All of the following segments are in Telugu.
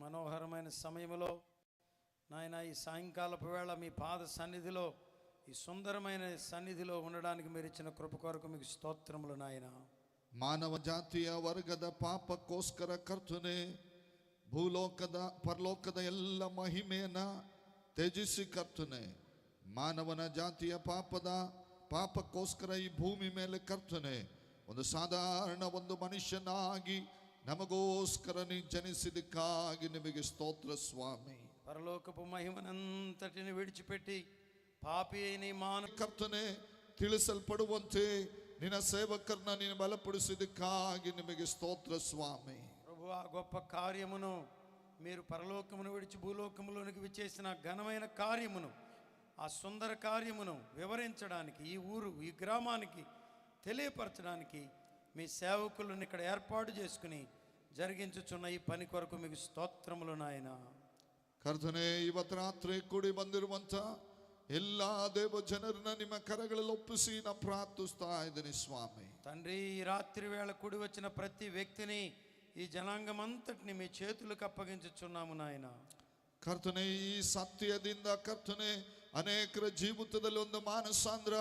మనోహరమైన సమయంలో నాయన ఈ సాయంకాలపు వేళ మీ పాద సన్నిధిలో ఈ సుందరమైన సన్నిధిలో ఉండడానికి మీరు ఇచ్చిన కృప కొరకు మీకు స్తోత్రములు నాయన ಮಾನವ ಜಾತಿಯ ವರ್ಗದ ಪಾಪಕ್ಕೋಸ್ಕರ ಕರ್ತನೆ ಭೂಲೋಕದ ಪರಲೋಕದ ಎಲ್ಲ ಮಹಿಮೆಯನ್ನ ತ್ಯಜಿಸಿ ಕರ್ತನೆ ಮಾನವನ ಜಾತಿಯ ಪಾಪದ ಪಾಪಕ್ಕೋಸ್ಕರ ಈ ಭೂಮಿ ಮೇಲೆ ಕರ್ತನೆ ಒಂದು ಸಾಧಾರಣ ಒಂದು ಮನುಷ್ಯನಾಗಿ ನಮಗೋಸ್ಕರ ನೀ ಜನಿಸಿದಕ್ಕಾಗಿ ನಿಮಗೆ ಸ್ತೋತ್ರ ಸ್ವಾಮಿ పరలోకపు మహిమనంతటిని విడిచిపెట్టి పాపి అయిన ఈ మానవ ಕರ್ತನೆ ತಿಳಿಸಲ್ಪಡುವಂತೆ ನಿನ್ನ ಸೇವಕರನ್ನ ನೀನು ಬಲಪಡಿಸಿದಕ್ಕಾಗಿ ನಿಮಗೆ ಸ್ತೋತ್ರ ಸ್ವಾಮಿ ప్రభు ఆ గొప్ప కార్యమును మీరు పరలోకమును విడిచి భూలోకములోనికి విచ్చేసిన ఘనమైన కార్యమును ఆ సుందర కార్యమును వివరించడానికి ఈ ఊరు ఈ గ్రామానికి తెలియపరచడానికి మీ సేవకులను ఇక్కడ ఏర్పాటు చేసుకుని జరిగించుచున్న ఈ పని కొరకు మీకు స్తోత్రములు నాయన ಕರ್ತನೆ ಇವತ್ತು ರಾತ್ರಿ ಕೂಡಿ ಬಂದಿರುವಂತ ಎಲ್ಲ ದೇವ ಜನರನ್ನ ನಿಮ್ಮ ಕರಗಳಲ್ಲಿ ಒಪ್ಪಿಸಿ ನಾ ಪ್ರಾರ್ಥಿಸ್ತಾ ಇದ್ದೀನಿ ಸ್ವಾಮಿ తండ్రి ఈ రాత్రి వేళ కూడి వచ్చిన ప్రతి వ్యక్తిని ఈ జనాంగం అంతటిని మీ చేతులకు అప్పగించుచున్నాము నాయన ಕರ್ತನೆ ಈ ಸತ್ಯದಿಂದ ಕರ್ತನೆ ಅನೇಕರ ಜೀವಿತದಲ್ಲಿ ಒಂದು ಮಾನಸಾಂದ್ರ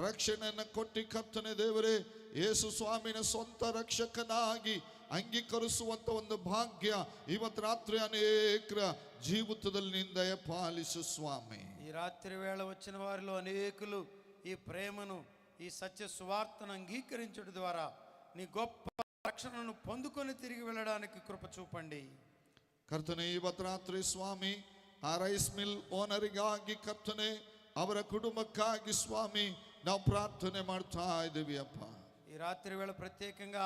ರಕ್ಷಣೆಯನ್ನು ಕೊಟ್ಟಿ ಕರ್ತನೆ ದೇವರೇ ಯೇಸು ಸ್ವಾಮಿನ ಸ್ವಂತ ರಕ್ಷಕನಾಗಿ ಅಂಗೀಕರಿಸುವಂತ ಒಂದು ಭಾಗ್ಯ ಇವತ್ತು ರಾತ್ರಿ ಅನೇಕರ ಜೀವಿತದಲ್ಲಿ ನಿಂದ ಪಾಲಿಸು ಸ್ವಾಮಿ ఈ రాత్రి వేళ వచ్చిన వారిలో అనేకులు ఈ ప్రేమను ఈ సత్య సువార్తను అంగీకరించడం ద్వారా నీ గొప్ప రక్షణను పొందుకొని తిరిగి వెళ్ళడానికి కృప చూపండి ಕರ್ತನೆ ಇವತ್ತು ರಾತ್ರಿ ಸ್ವಾಮಿ ಆ ರೈಸ್ ಮಿಲ್ ಓನರಿಗಾಗಿ ಕರ್ತನೆ ಅವರ ಕುಟುಂಬಕ್ಕಾಗಿ ಸ್ವಾಮಿ ನಾವು ಪ್ರಾರ್ಥನೆ ಮಾಡ್ತಾ ಇದ್ದೀವಿ ಅಪ್ಪ ఈ రాత్రి వేళ ప్రత్యేకంగా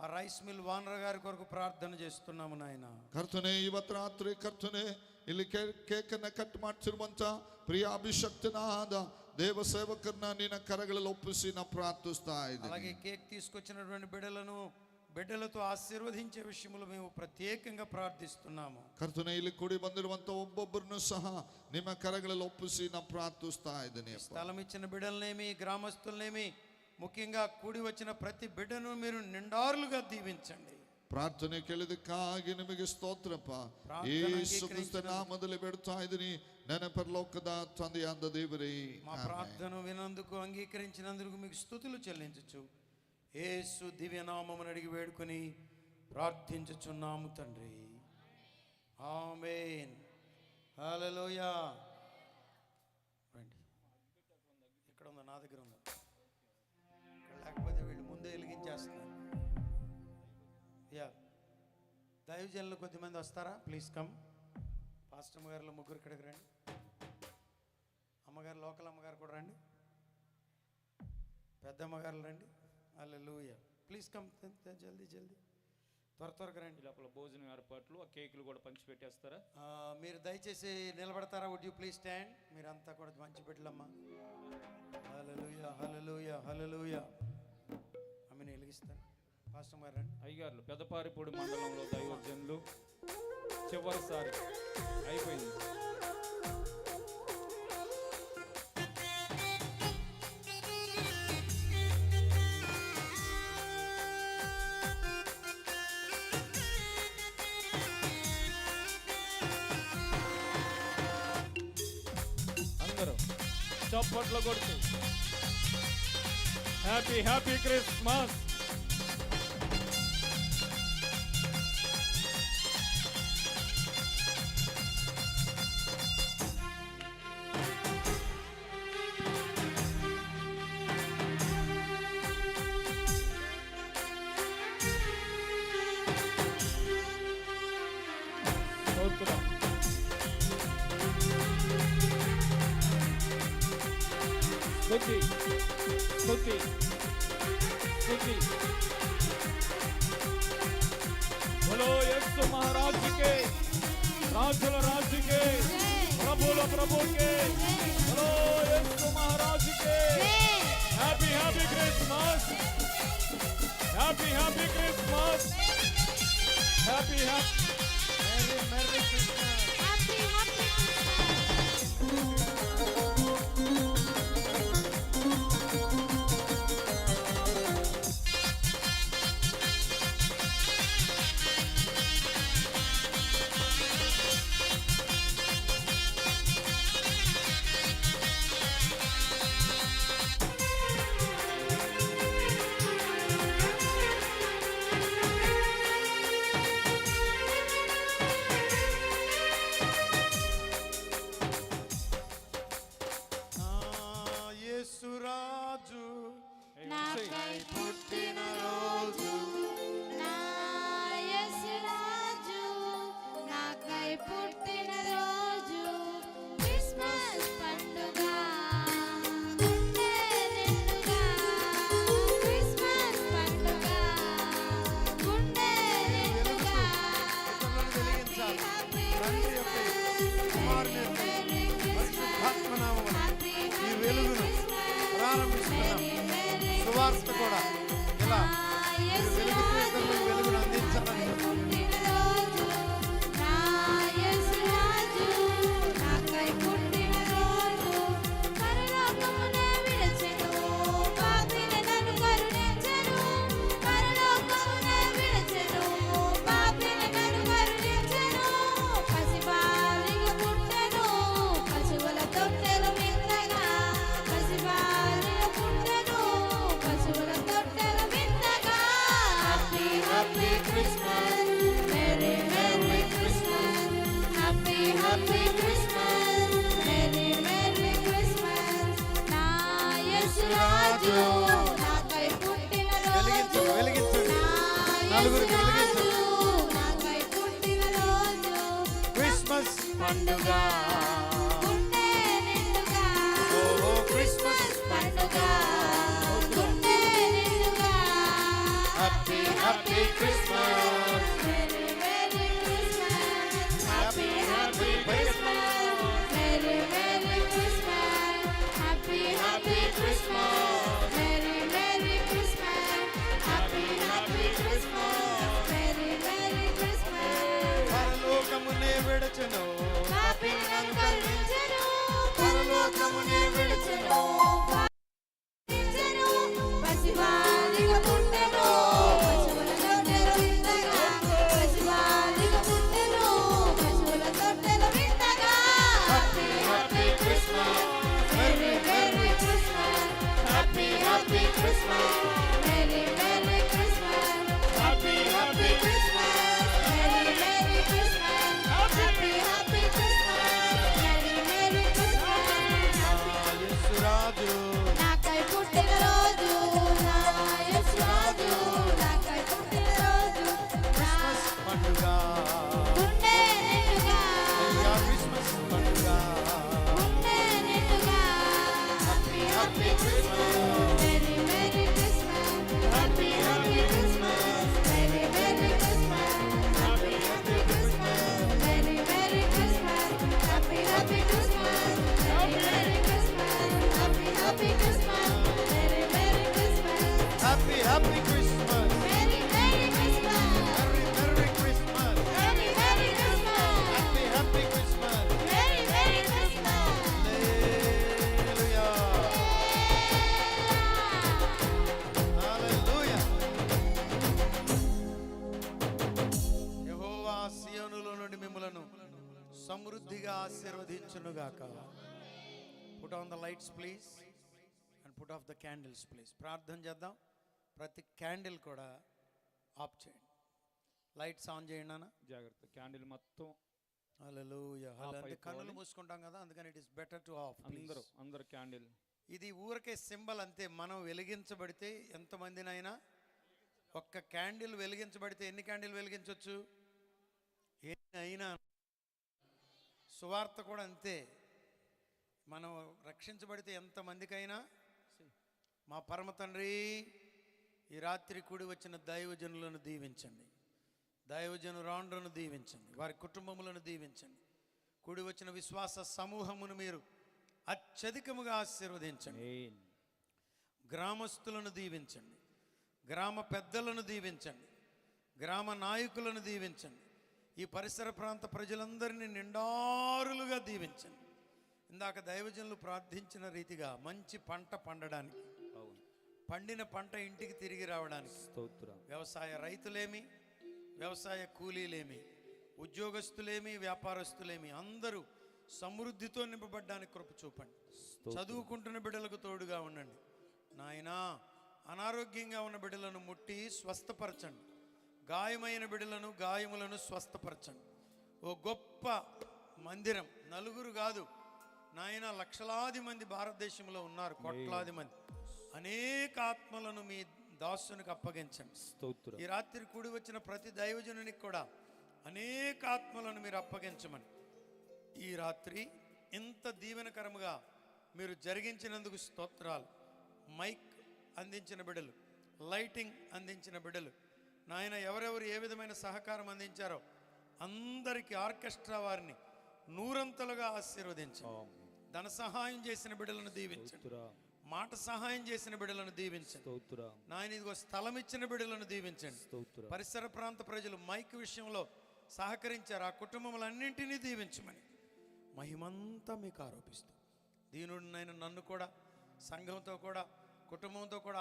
ఆ రైస్ మిల్ వానర్ గారి కొరకు ప్రార్థన చేస్తున్నాము నాయన ಕರ್ತನೆ ಇವತ್ತು ರಾತ್ರಿ ಕರ್ತನೆ ಇಲ್ಲಿ ಕೇಕನ್ನ ಕಟ್ ಮಾಡ್ತಿರುವಂತ ಪ್ರಿಯ ಅಭಿಷಕ್ತನಾದ ದೇವ ಸೇವಕರನ್ನ ನಿನ್ನ ಕರಗಳಲ್ಲಿ ಒಪ್ಪಿಸಿ ನಾವು ಪ್ರಾರ್ಥಿಸ್ತಾ అలాగే ಇದ್ದೀವಿ కేక్ తీసుకొచ్చినటువంటి బిడ్డలను బిడ్డలతో ఆశీర్వదించే విషయంలో మేము ప్రత్యేకంగా ప్రార్థిస్తున్నాము ಕರ್ತನೆ ಇಲ್ಲಿ ಕೂಡಿ ಬಂದಿರುವಂತ ಒಬ್ಬೊಬ್ಬರನ್ನು ಸಹ ನಿಮ್ಮ ಕರಗಳಲ್ಲಿ ಒಪ್ಪಿಸಿ ನಾವು ಪ್ರಾರ್ಥಿಸ್ತಾ ಇದ್ದೀನಿ ಅಪ್ಪ స్థలం ఇచ్చిన బిడ్డలనేమి గ్రామస్తులనేమి ముఖ్యంగా కూడి వచ్చిన ప్రతి బిడ్డను మీరు నిండారులుగా దీవించండి ಪ್ರಾರ್ಥನೆ ಕೇಳಿದಕ್ಕಾಗಿ ನಿಮಗೆ ಸ್ತೋತ್ರಪ್ಪ ಪ್ರಾರ್ಥನೆ ಯೇಸು ಕ್ರಿಸ್ತ ನಾಮದಲ್ಲಿ ಬೇಡ್ತಾ ಇದ್ದೀನಿ ನನ್ನ ಪರಲೋಕದ ತಂದೆಯಾದ ದೇವರೇ మా ಆಮೆನ್. ప్రార్థన వినందుకు అంగీకరించినందుకు మీకు స్థుతులు చెల్లించచ్చు ఏసు దివ్యనామమును అడిగి వేడుకొని ప్రార్థించుచున్నాము తండ్రి ఆమేన్ హల్లెలూయా దైవజనులు కొద్దిమంది వస్తారా? Please come. పాస్టమ్ గారిలో ముగ్గురు ఇక్కడికి రండి. అమ్మగారు లోకల్ అమ్మగారు కూడా రండి. పెద్ద అమ్మగారు రండి. అల్ల లూయ ప్లీజ్ కమ్. జల్దీ జల్దీ. త్వర త్వరగా రండి. లోపల భోజనం ఏర్పాట్లు ఆ కేకులు కూడా పంచి పెట్టేస్తారా మీరు దయచేసి నిలబడతారా? వుడ్ యూ ప్లీజ్ స్టాండ్ మీరంతా కూడా మంచి బిడ్డలమ్మా. హలలుయ హలలుయ హలలుయ ఆమెను వెలిగిస్తాను. పాస్టర్ పెదపారిపూడి మండలంలో దైవజనులు చివరిసారి అయిపోయింది. అందరూ చప్పట్లు కొడుతూ. హ్యాపీ హ్యాపీ క్రిస్మస్ స్తుతి స్తుతి స్తుతి బలో యస్సు మహారాజుకే రాజుల రాజుకే ప్రభుల ప్రభుకే బలో Yesu మహారాజుకే happy happy Christmas happy happy Christmas happy happy merry merry Christmas Happy, happy Christmas. Christmas పండుగ గుండె నిండుగా ఓ క్రిస్మస్ పండుగ గుండె నిండుగా హ్యాపీ హ్యాపీ క్రిస్మస్ పరలోకమునే విడచెను పాపిలను కరుణించెను పరలోకమునే విడిచెను. సమృద్ధిగా ఆశీర్వదించును గాక put on the lights please and put off the candles please ప్రార్థన చేద్దాం. ప్రతి క్యాండిల్ కూడా ఆఫ్ చేయండి. లైట్స్ ఆన్ చేయండి అన్న జాగ్రత్త. క్యాండిల్ మొత్తం హల్లెలూయా హల్లెలూయా. కన్నులు మూసుకుంటాం కదా అందుకని it is better to off అందరూ అందరు క్యాండిల్. ఇది ఊరికే సింబల్ అంతే. మనం వెలిగించబడితే ఎంతమందినైనా ఒక్క క్యాండిల్ వెలిగించబడితే ఎన్ని క్యాండిల్ వెలిగించవచ్చు ఎన్ని అయినా సువార్త కూడా అంతే. మనం రక్షించబడితే ఎంతమందికైనా మా పరమ తండ్రి ఈ రాత్రి కూడి వచ్చిన దైవజనులను దీవించండి. దైవజను రాండ్రను దీవించండి. వారి కుటుంబములను దీవించండి. కూడి వచ్చిన విశ్వాస సమూహమును మీరు అత్యధికముగా ఆశీర్వదించండి. గ్రామస్తులను దీవించండి. గ్రామ పెద్దలను దీవించండి. గ్రామ నాయకులను దీవించండి. ఈ పరిసర ప్రాంత ప్రజలందరినీ నిండారులుగా దీవించండి. ఇందాక దైవజనులు ప్రార్థించిన రీతిగా మంచి పంట పండడానికి అవును. పండిన పంట ఇంటికి తిరిగి రావడానికి స్తోత్రం. వ్యవసాయ రైతులేమి వ్యవసాయ కూలీలేమి ఉద్యోగస్తులేమి వ్యాపారస్తులేమి అందరూ సమృద్ధితో నింపబడ్డానికి కృప చూపండి. చదువుకుంటున్న బిడ్డలకు తోడుగా ఉండండి. నాయనా అనారోగ్యంగా ఉన్న బిడ్డలను ముట్టి స్వస్థపరచండి. గాయమైన బిడ్డలను గాయములను స్వస్థపరచండి. ఓ గొప్ప మందిరం. నలుగురు కాదు. నాయన లక్షలాది మంది భారతదేశంలో ఉన్నారు కోట్లాది మంది. అనేక ఆత్మలను మీ దాసునికి అప్పగించండి. స్తోత్రం. ఈ రాత్రి కూడి వచ్చిన ప్రతి దైవజనునికి కూడా అనేక ఆత్మలను మీరు అప్పగించమని. ఈ రాత్రి ఇంత దీవెనకరముగా మీరు జరిగించినందుకు స్తోత్రాలు. మైక్ అందించిన బిడ్డలు లైటింగ్ అందించిన బిడ్డలు నాయన ఎవరెవరు ఏ విధమైన సహకారం అందించారో అందరికి ఆర్కెస్ట్రా వారిని నూరంతలుగా ఆశీర్వదించండి. ఆమేన్. ధన సహాయం చేసిన బిడ్డలను దీవించండి. స్తోత్రం. మాట సహాయం చేసిన బిడ్డలను దీవించండి. నాయన ఇదిగో స్థలం ఇచ్చిన బిడ్డలను దీవించండి. పరిసర ప్రాంత ప్రజలు మైక్ విషయంలో సహకరించారు. ఆ కుటుంబములన్నింటినీ దీవించమని మహిమంతా మీకు ఆరోపిస్తూ. దీనుడు నేను నన్ను కూడా సంఘంతో కూడా కుటుంబంతో కూడా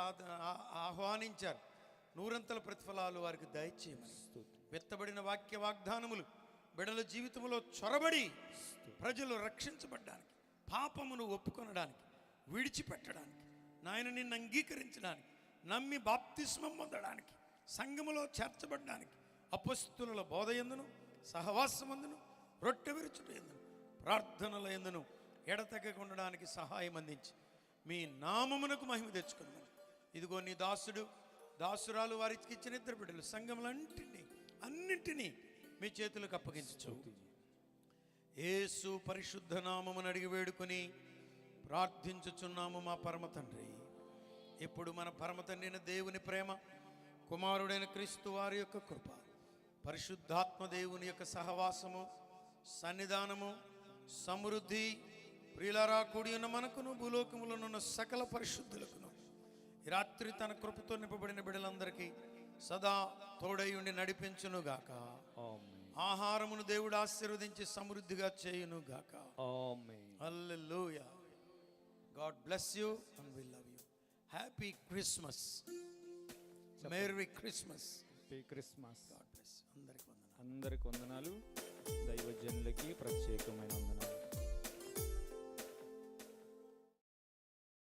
ఆహ్వానించారు. నూరంతల ప్రతిఫలాలు వారికి దయచేయమని. వెత్తబడిన వాక్య వాగ్దానములు బిడల జీవితంలో చొరబడి ప్రజలు రక్షించబడ్డానికి పాపమును ఒప్పుకొనడానికి విడిచిపెట్టడానికి నాయన నిన్ను అంగీకరించడానికి నమ్మి బాప్తిస్మం పొందడానికి సంఘములో చేర్చబడ్డానికి అపస్తుల బోధ ఎందును సహవాసమందును రొట్టె విరుచుట ఎందును ప్రార్థనల ఎందును ఎడతెగక ఉండడానికి సహాయం అందించి మీ నామమునకు మహిమ తెచ్చుకున్నాను ఇదిగో నీ దాసుడు దాసురాలు వారికి ఇచ్చిన ఇద్దరు బిడ్డలు సంఘములన్నింటినీ అన్నింటినీ మీ చేతులకు అప్పగించు. ఏసు పరిశుద్ధ నామమును అడిగి వేడుకొని ప్రార్థించుచున్నాము మా పరమ తండ్రి. ఇప్పుడు మన పరమ తండ్రిన దేవుని ప్రేమ కుమారుడైన క్రీస్తు వారి యొక్క కృప పరిశుద్ధాత్మ దేవుని యొక్క సహవాసము సన్నిధానము సమృద్ధి ప్రియులరా కూడి ఉన్న మనకును భూలోకములోనున్న సకల పరిశుద్ధులకు ఈ రాత్రి తన కృపతో నింపబడిన బిడ్డలందరికీ సదా తోడై ఉండి నడిపించునుగాక. ఆహారమును దేవుడు ఆశీర్వదించి సమృద్ధిగా చేయునుగాక. ఆమేన్. హల్లెలూయా. God bless you and we love you. Happy Christmas. Merry Christmas. Christmas. God bless అందరికి వందనాలు. అందరికి వందనాలు. దైవజనులకి ప్రత్యేకమైన వందనాలు.